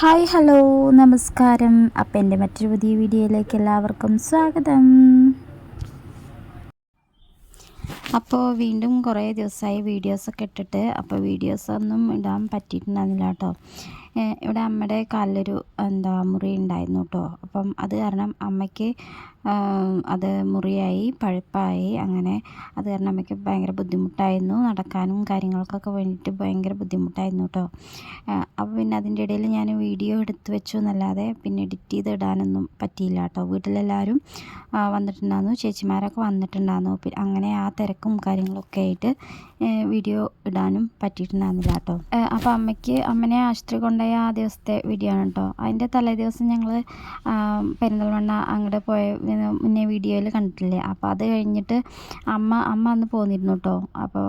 Hi hello നമസ്കാരം. അപ്പം എന്റെ മറ്റൊരു പുതിയ വീഡിയോയിലേക്ക് എല്ലാവർക്കും സ്വാഗതം. അപ്പോൾ വീണ്ടും കുറേ ദിവസമായി വീഡിയോസൊക്കെ ഇട്ടിട്ട് അപ്പോൾ വീഡിയോസൊന്നും ഇടാൻ പറ്റിയിട്ടുണ്ടായിരുന്നില്ല കേട്ടോ. ഇവിടെ അമ്മയുടെ കാലിലൊരു എന്താ മുറി ഉണ്ടായിരുന്നു കേട്ടോ. അപ്പം അത് കാരണം അമ്മയ്ക്ക് അത് മുറിയായി പഴുപ്പായി അങ്ങനെ അത് കാരണം അമ്മയ്ക്ക് ഭയങ്കര ബുദ്ധിമുട്ടായിരുന്നു. നടക്കാനും കാര്യങ്ങൾക്കൊക്കെ വേണ്ടിയിട്ട് ഭയങ്കര ബുദ്ധിമുട്ടായിരുന്നു കേട്ടോ. അപ്പോൾ അതിന്റെ ഇടയിൽ ഞാൻ വീഡിയോ എടുത്ത് വെച്ചു എന്നല്ലാതെ പിന്നെ എഡിറ്റ് ചെയ്ത് ഇടാനൊന്നും പറ്റിയില്ല കേട്ടോ വീട്ടിലെല്ലാവരും വന്നിട്ടുണ്ടായിരുന്നു. ചേച്ചിമാരൊക്കെ വന്നിട്ടുണ്ടായിരുന്നു. അങ്ങനെ ആ തിരക്കും കാര്യങ്ങളൊക്കെ ആയിട്ട് വീഡിയോ ഇടാനും പറ്റിയിട്ടുണ്ടായിരുന്നില്ല കേട്ടോ. അപ്പോൾ അമ്മയ്ക്ക് അമ്മനെ ആശുപത്രി കൊണ്ടുപോയ ആ ദിവസത്തെ വീഡിയോ ആണ് കേട്ടോ. അതിന്റെ തലേ ദിവസം ഞങ്ങൾ പെരിന്തൽമണ്ണ അങ്ങോട്ട് പോയ മുന്നേ വീഡിയോയിൽ കണ്ടിട്ടില്ലേ? അപ്പോൾ അത് കഴിഞ്ഞിട്ട് അമ്മ അമ്മ അന്ന് പോന്നിരുന്നു കേട്ടോ. അപ്പോൾ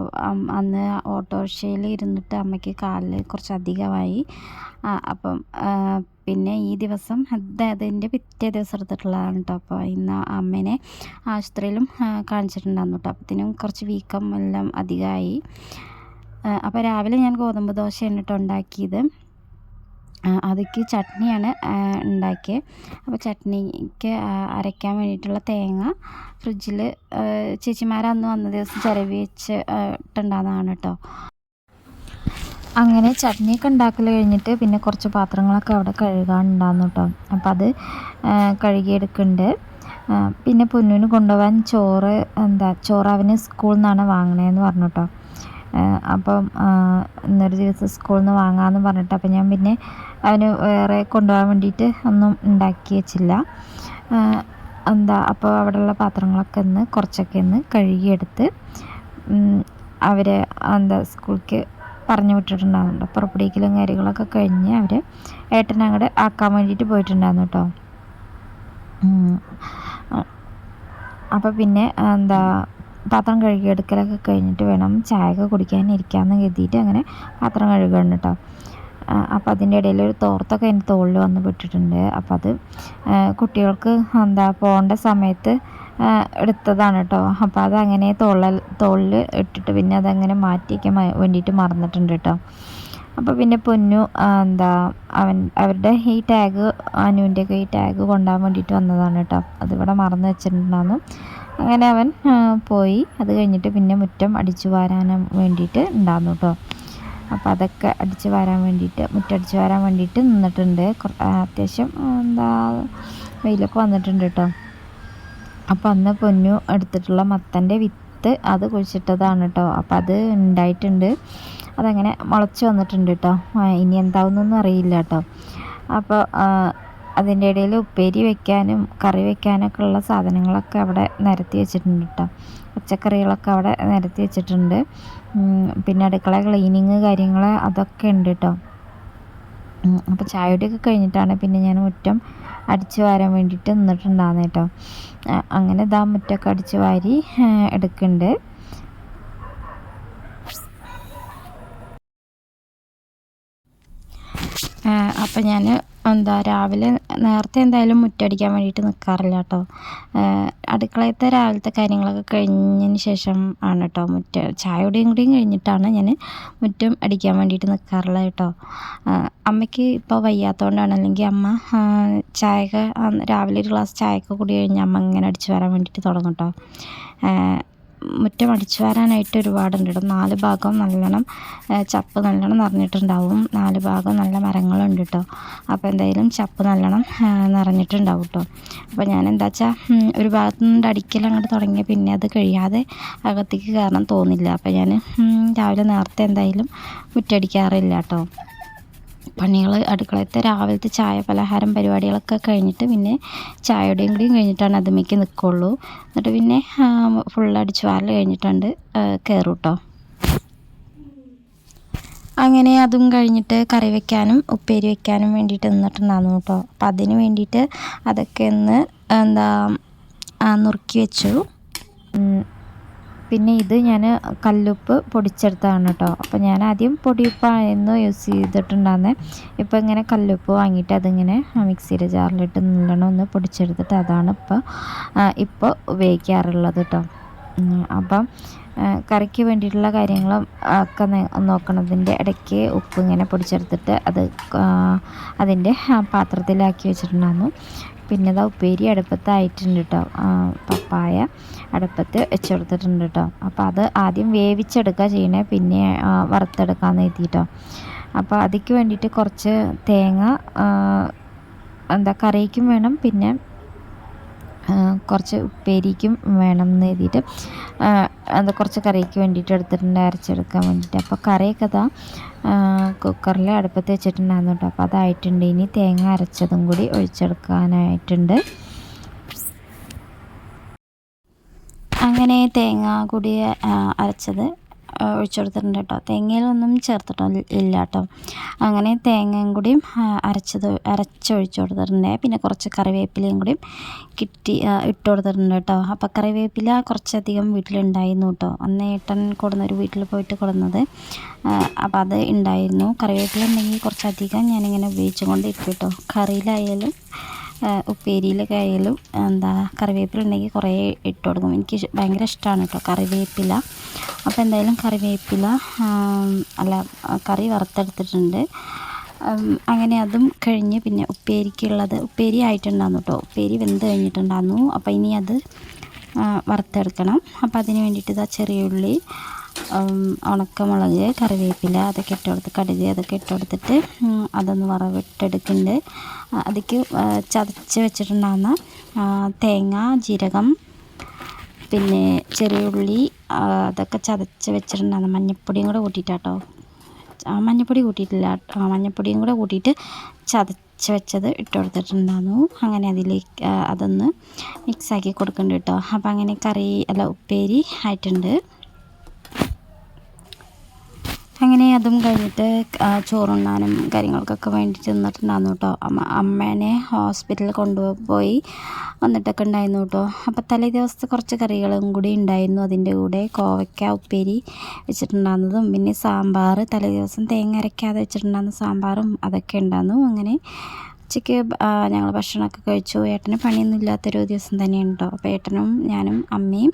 അന്ന് ഓട്ടോറിക്ഷയിൽ ഇരുന്നിട്ട് അമ്മയ്ക്ക് കാലിൽ കുറച്ച് അധികമായി അപ്പം പിന്നെ ഈ ദിവസം അതായത് എന്റെ പിറ്റേ ദിവസം എടുത്തിട്ടുള്ളതാണ് കേട്ടോ അപ്പോൾ ഇന്ന് അമ്മേനെ ആശുപത്രിയിലും കാണിച്ചിട്ടുണ്ടായിരുന്നു കേട്ടോ അപ്പത്തിനും കുറച്ച് വീക്കം എല്ലാം അധികമായി. അപ്പോൾ രാവിലെ ഞാൻ ഗോതമ്പ് ദോശ കേട്ടോ ഉണ്ടാക്കിയത്. അതിക്ക് ചട്നിയാണ് ഉണ്ടാക്കിയത് അപ്പോൾ ചട്നിക്ക് അരയ്ക്കാൻ വേണ്ടിയിട്ടുള്ള തേങ്ങ ഫ്രിഡ്ജിൽ ചേച്ചിമാരന്ന് വന്ന ദിവസം ചിരവി വെച്ച് ആ, ഇട്ടുണ്ടാകുന്നതാണ് കേട്ടോ അങ്ങനെ ചട്നിയൊക്കെ ഉണ്ടാക്കൽ കഴിഞ്ഞിട്ട് പിന്നെ കുറച്ച് പാത്രങ്ങളൊക്കെ അവിടെ കഴുകാനുണ്ടായിരുന്നു കേട്ടോ. അപ്പം അത് കഴുകിയെടുക്കുന്നുണ്ട്. പിന്നെ പൊന്നുവിന് കൊണ്ടുപോകാൻ ചോറ് എന്താ ചോറ് അവന് സ്കൂളിൽ നിന്നാണ് വാങ്ങണേന്ന് പറഞ്ഞു കേട്ടോ. അപ്പം ഇന്നൊരു ദിവസം സ്കൂളിൽ നിന്ന് വാങ്ങാമെന്ന് പറഞ്ഞിട്ട് അപ്പം ഞാൻ പിന്നെ അവന് വേറെ കൊണ്ടുപോകാൻ വേണ്ടിയിട്ട് ഒന്നും ഉണ്ടാക്കി വെച്ചില്ല. എന്താ അപ്പോൾ അവിടെയുള്ള പാത്രങ്ങളൊക്കെ ഒന്ന് കുറച്ചൊക്കെ ഒന്ന് കഴുകിയെടുത്ത് അവരെ എന്താ സ്കൂളിലേക്ക് പറഞ്ഞു വിട്ടിട്ടുണ്ടായിരുന്നു പുറപ്പെടുവിക്കലും കാര്യങ്ങളൊക്കെ കഴിഞ്ഞ് അവർ ഏട്ടനെ അങ്ങോട്ട് ആക്കാൻ വേണ്ടിയിട്ട് പോയിട്ടുണ്ടായിരുന്നു കേട്ടോ അപ്പോൾ പിന്നെ എന്താ പാത്രം കഴുകിയെടുക്കലൊക്കെ കഴിഞ്ഞിട്ട് വേണം ചായയൊക്കെ കുടിക്കാൻ ഇരിക്കാമെന്ന് കരുതിയിട്ട് അങ്ങനെ പാത്രം കഴുകണം കേട്ടോ അപ്പോൾ അതിന്റെ ഇടയിൽ ഒരു തോർത്തൊക്കെ എന്റെ തോളിൽ വന്ന് പെട്ടിട്ടുണ്ട് അപ്പോൾ അത് കുട്ടികൾക്ക് എന്താ പോകേണ്ട സമയത്ത് എടുത്തതാണ് കേട്ടോ അപ്പോൾ അതങ്ങനെ തോളിൽ തോളിൽ ഇട്ടിട്ട് പിന്നെ അതങ്ങനെ മാറ്റി വയ്ക്കാൻ വേണ്ടിയിട്ട് മറന്നിട്ടുണ്ട് കേട്ടോ അപ്പോൾ പിന്നെ പൊന്നു എന്താ അവൻ അവരുടെ ഈ ടാഗ് അനുവിന്റെയൊക്കെ ഈ ടാഗ് കൊണ്ടുപോകാൻ വേണ്ടിയിട്ട് വന്നതാണ് കേട്ടോ അതിവിടെ മറന്ന് വെച്ചിട്ടുണ്ടായിരുന്നു അങ്ങനെ അവൻ പോയി. അത് കഴിഞ്ഞിട്ട് പിന്നെ മുറ്റം അടിച്ചു വാരാൻ വേണ്ടിയിട്ട് ഉണ്ടായിരുന്നു കേട്ടോ അപ്പോൾ അതൊക്കെ അടിച്ചു വാരാൻ വേണ്ടിയിട്ട് മുറ്റടിച്ചു വരാൻ വേണ്ടിയിട്ട് നിന്നിട്ടുണ്ട്. അത്യാവശ്യം എന്താ വെയിലൊക്കെ വന്നിട്ടുണ്ട് കേട്ടോ അപ്പോൾ അന്ന് പൊന്നു എടുത്തിട്ടുള്ള മത്തന്റെ വിത്ത് അത് കുഴിച്ചിട്ടതാണ് കേട്ടോ അപ്പോൾ അത് ഉണ്ടായിട്ടുണ്ട്. അതങ്ങനെ മുളച്ച് വന്നിട്ടുണ്ട് കേട്ടോ ഇനി എന്താവുന്നൊന്നും അറിയില്ല കേട്ടോ അപ്പോൾ അതിന്റെ ഇടയിൽ ഉപ്പേരി വെക്കാനും കറി വെക്കാനൊക്കെ ഉള്ള സാധനങ്ങളൊക്കെ അവിടെ നിരത്തി വെച്ചിട്ടുണ്ട് കേട്ടോ പച്ചക്കറികളൊക്കെ അവിടെ നിരത്തി വെച്ചിട്ടുണ്ട്. പിന്നെ അടുക്കള ക്ലീനിങ് കാര്യങ്ങൾ അതൊക്കെ ഉണ്ട് കേട്ടോ അപ്പോൾ ചായയുടെയൊക്കെ കഴിഞ്ഞിട്ടാണ് പിന്നെ ഞാൻ മുറ്റം അടിച്ചു വാരാൻ വേണ്ടിയിട്ട് നിന്നിട്ടുണ്ടായിരുന്നു കേട്ടോ അങ്ങനെ ഇതാ മുറ്റമൊക്കെ അടിച്ചു വാരി എടുക്കുന്നുണ്ട് അപ്പം ഞാൻ എന്താ രാവിലെ നേരത്തെ എന്തായാലും മുറ്റടിക്കാൻ വേണ്ടിയിട്ട് നിൽക്കാറില്ല കേട്ടോ അടുക്കളയത്തെ രാവിലത്തെ കാര്യങ്ങളൊക്കെ കഴിഞ്ഞതിന് ശേഷം ആണ് കേട്ടോ മുറ്റ ചായയുടെയും കൂടിയും കഴിഞ്ഞിട്ടാണ് ഞാൻ മുറ്റം അടിക്കാൻ വേണ്ടിയിട്ട് നിൽക്കാറുള്ളത് കേട്ടോ അമ്മയ്ക്ക് ഇപ്പോൾ വയ്യാത്തതുകൊണ്ടാണ് അല്ലെങ്കിൽ അമ്മ ആ, ചായയൊക്കെ രാവിലെ ഒരു ഗ്ലാസ് ചായയൊക്കെ കൂടി കഴിഞ്ഞ് അമ്മ ഇങ്ങനെ അടിച്ചു വരാൻ വേണ്ടിയിട്ട് തുടങ്ങും കേട്ടോ മുറ്റം അടിച്ചു വരാനായിട്ട് ഒരുപാടുണ്ട് കേട്ടോ നാല് ഭാഗം നല്ലോണം ചപ്പ് നല്ലോണം നിറഞ്ഞിട്ടുണ്ടാവും. നാല് ഭാഗം നല്ല മരങ്ങളുണ്ട് കേട്ടോ അപ്പോൾ എന്തായാലും ചപ്പ് നല്ലോണം നിറഞ്ഞിട്ടുണ്ടാവും കേട്ടോ അപ്പോൾ ഞാൻ എന്താ വെച്ചാൽ ഒരു ഭാഗത്ത് നിന്ന് അടിക്കൽ അങ്ങോട്ട് തുടങ്ങിയ പിന്നെ അത് കഴിയാതെ അകത്തേക്ക് കയറാൻ തോന്നില്ല. അപ്പോൾ ഞാൻ രാവിലെ നേരത്തെ എന്തായാലും മുറ്റടിക്കാറില്ല കേട്ടോ പണികൾ അടുക്കളത്തെ രാവിലത്തെ ചായ പലഹാരം പരിപാടികളൊക്കെ കഴിഞ്ഞിട്ട് പിന്നെ ചായയുടെയും കൂടിയും കഴിഞ്ഞിട്ടാണ് അതുമ്മേക്ക് നിൽക്കുള്ളൂ എന്നിട്ട് പിന്നെ ഫുൾ അടിച്ച് വാരൽ കഴിഞ്ഞിട്ടുണ്ട്. കയറും കേട്ടോ അങ്ങനെ അതും കഴിഞ്ഞിട്ട് കറി വെക്കാനും ഉപ്പേരി വെക്കാനും വേണ്ടിയിട്ട് നിന്നിട്ടുണ്ടായിരുന്നു കേട്ടോ. അപ്പം അതിന് വേണ്ടിയിട്ട് അതൊക്കെ ഒന്ന് എന്താ നുറുക്കി വെച്ചു. പിന്നെ ഇത് ഞാൻ കല്ലുപ്പ് പൊടിച്ചെടുത്താണ് കേട്ടോ. അപ്പോൾ ഞാൻ ആദ്യം പൊടിയുപ്പായിരുന്നു യൂസ് ചെയ്തിട്ടുണ്ടായിരുന്നത് ഇപ്പോൾ ഇങ്ങനെ കല്ലുപ്പ് വാങ്ങിയിട്ട് അതിങ്ങനെ മിക്സിയുടെ ജാറിലിട്ട് നല്ലോണം ഒന്ന് പൊടിച്ചെടുത്തിട്ട് അതാണ് ഇപ്പോൾ ഇപ്പോൾ ഉപയോഗിക്കാറുള്ളത് കേട്ടോ. അപ്പം കറിക്ക് വേണ്ടിയിട്ടുള്ള കാര്യങ്ങളും ഒക്കെ നോക്കണതിന്റെ ഇടയ്ക്ക് ഉപ്പ് ഇങ്ങനെ പൊടിച്ചെടുത്തിട്ട് അത് അതിന്റെ പാത്രത്തിലാക്കി വെച്ചിട്ടുണ്ടായിരുന്നു. പിന്നെ ഇതാ ഉപ്പേരി അടുപ്പത്തായിട്ടുണ്ട് കേട്ടോ പപ്പായ അടുപ്പത്ത് വെച്ച് കൊടുത്തിട്ടുണ്ട് കേട്ടോ അപ്പോൾ അത് ആദ്യം വേവിച്ചെടുക്കുക ചെയ്യണേ പിന്നെ വറുത്തെടുക്കാമെന്ന് എഴുതിയിട്ടോ അപ്പോൾ അതിക്ക് വേണ്ടിയിട്ട് കുറച്ച് തേങ്ങ എന്താ കറിക്കും വേണം പിന്നെ കുറച്ച് ഉപ്പേരിക്കും വേണം എന്ന് എഴുതിയിട്ട് അത് കുറച്ച് കറിക്ക് വേണ്ടിയിട്ട് എടുത്തിട്ടുണ്ട് അരച്ചെടുക്കാൻ വേണ്ടിയിട്ട്. അപ്പോൾ കറിയൊക്കെ അതാ കുക്കറിൽ അടുപ്പത്ത് വെച്ചിട്ടുണ്ടായിരുന്നു കേട്ടോ അപ്പോൾ അതായിട്ടുണ്ട്. ഇനി തേങ്ങ അരച്ചതും കൂടി ഒഴിച്ചെടുക്കാനായിട്ടുണ്ട്. അങ്ങനെ തേങ്ങ കൂടി അരച്ചത്. ഒഴിച്ചു കൊടുത്തിട്ടുണ്ട് കേട്ടോ. തേങ്ങയിലൊന്നും ചേർത്തിട്ടോ ഇല്ല കേട്ടോ. അങ്ങനെ തേങ്ങയും കൂടിയും അരച്ചത് അരച്ചൊഴിച്ചു കൊടുത്തിട്ടുണ്ട്. പിന്നെ കുറച്ച് കറിവേപ്പിലയും കൂടിയും കിട്ടി ഇട്ട് കൊടുത്തിട്ടുണ്ട് കേട്ടോ. അപ്പോൾ കറിവേപ്പില കുറച്ചധികം വീട്ടിലുണ്ടായിരുന്നു കേട്ടോ. അന്ന് ഏട്ടൻ കൊടുന്നൊരു വീട്ടിൽ പോയിട്ട് കൊടുന്നത്. അപ്പോൾ അത് ഉണ്ടായിരുന്നു. കറിവേപ്പില ഉണ്ടെങ്കിൽ കുറച്ചധികം ഞാനിങ്ങനെ ഉപയോഗിച്ചുകൊണ്ട് ഇരിക്കും കേട്ടോ. കറിയിലായാലും ഉപ്പേരിയിലൊക്കെ ആയാലും എന്താ കറിവേപ്പില ഉണ്ടെങ്കിൽ കുറേ ഇട്ട് കൊടുക്കും. എനിക്ക് ഭയങ്കര ഇഷ്ടമാണ് കേട്ടോ കറിവേപ്പില. അപ്പോൾ എന്തായാലും കറിവേപ്പില അല്ല കറി വറുത്തെടുത്തിട്ടുണ്ട്. അങ്ങനെ അതും കഴിഞ്ഞ് പിന്നെ ഉപ്പേരിക്കുള്ളത് ഉപ്പേരി ആയിട്ടുണ്ടായിരുന്നു കേട്ടോ. ഉപ്പേരി വെന്ത് കഴിഞ്ഞിട്ടുണ്ടായിരുന്നു അപ്പോൾ ഇനി അത് വറുത്തെടുക്കണം. അപ്പോൾ അതിന് വേണ്ടിയിട്ട് ഇതാ ചെറിയ ഉള്ളി ഉണക്കമുളക് കറിവേപ്പില അതൊക്കെ ഇട്ട് കൊടുത്ത് കടുക് അതൊക്കെ ഇട്ട് കൊടുത്തിട്ട് അതൊന്ന് വറവിട്ടെടുക്കുന്നുണ്ട് അതിക്ക് ചതച്ച് വെച്ചിട്ടുണ്ടാകുന്ന തേങ്ങ ജീരകം പിന്നെ ചെറിയ ഉള്ളി അതൊക്കെ ചതച്ച് വെച്ചിട്ടുണ്ടാകുന്ന മഞ്ഞപ്പൊടിയും കൂടെ കൂട്ടിയിട്ടാട്ടോ. മഞ്ഞപ്പൊടി കൂട്ടിയിട്ടില്ല. മഞ്ഞപ്പൊടിയും കൂടെ കൂട്ടിയിട്ട് ചതച്ച് വെച്ചത് ഇട്ട് കൊടുത്തിട്ടുണ്ടായിരുന്നു അങ്ങനെ അതിലേക്ക് അതൊന്ന് മിക്സാക്കി കൊടുക്കുന്നുണ്ട് കേട്ടോ. അപ്പോൾ അങ്ങനെ കറി അല്ല ഉപ്പേരി ആയിട്ടുണ്ട്. അങ്ങനെ അതും കഴിഞ്ഞിട്ട് ചോറുണ്ണാനും കാര്യങ്ങൾക്കൊക്കെ വേണ്ടിയിട്ട് നിന്നിട്ടുണ്ടായിരുന്നു കേട്ടോ അമ്മ അമ്മേനെ ഹോസ്പിറ്റലിൽ കൊണ്ടുപോയി വന്നിട്ടൊക്കെ ഉണ്ടായിരുന്നു കേട്ടോ അപ്പോൾ തലേ ദിവസത്തെ കുറച്ച് കറികളും കൂടി ഉണ്ടായിരുന്നു അതിന്റെ കൂടെ. കോവയ്ക്ക ഉപ്പേരി വെച്ചിട്ടുണ്ടായിരുന്നതും. പിന്നെ സാമ്പാർ തലേ ദിവസം തേങ്ങ അരയ്ക്കാതെ വെച്ചിട്ടുണ്ടായിരുന്ന സാമ്പാറും അതൊക്കെ ഉണ്ടായിരുന്നു. അങ്ങനെ ഉച്ചയ്ക്ക് ഞങ്ങൾ ഭക്ഷണമൊക്കെ കഴിച്ചു. ഏട്ടന് പണിയൊന്നും ഇല്ലാത്തൊരു ദിവസം തന്നെയാണ് കേട്ടോ അപ്പോൾ ഏട്ടനും ഞാനും അമ്മയും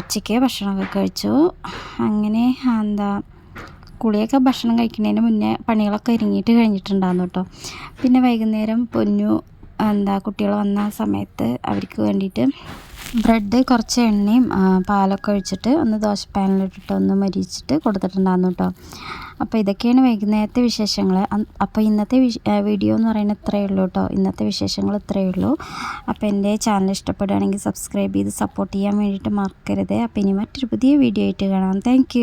ഉച്ചയ്ക്ക് ഭക്ഷണമൊക്കെ കഴിച്ചു. അങ്ങനെ എന്താ കുളിയൊക്കെ ഭക്ഷണം കഴിക്കുന്നതിന് മുന്നേ പണികളൊക്കെ ഒരുങ്ങിയിട്ട് കഴിഞ്ഞിട്ടുണ്ടായിരുന്നു കേട്ടോ പിന്നെ വൈകുന്നേരം പൊന്നു എന്താ കുട്ടികൾ വന്ന സമയത്ത് അവർക്ക് വേണ്ടിയിട്ട് ബ്രെഡ് കുറച്ച് എണ്ണയും പാലൊക്കെ ഒഴിച്ചിട്ട് ഒന്ന് ദോശപ്പാനിലിട്ടിട്ട് ഒന്ന് മരിച്ചിട്ട് കൊടുത്തിട്ടുണ്ടായിരുന്നു കേട്ടോ അപ്പോൾ ഇതൊക്കെയാണ് വൈകുന്നേരത്തെ വിശേഷങ്ങൾ അപ്പോൾ ഇന്നത്തെ വീഡിയോ എന്ന് പറയുന്നത് ഇത്രയേ ഉള്ളൂ കേട്ടോ ഇന്നത്തെ വിശേഷങ്ങൾ ഇത്രയേ ഉള്ളൂ. അപ്പോൾ എന്റെ ചാനൽ ഇഷ്ടപ്പെടുകയാണെങ്കിൽ സബ്സ്ക്രൈബ് ചെയ്ത് സപ്പോർട്ട് ചെയ്യാൻ വേണ്ടിയിട്ട് മറക്കരുത്. അപ്പോൾ ഇനി മറ്റൊരു പുതിയ വീഡിയോ ആയിട്ട് കാണാം. താങ്ക്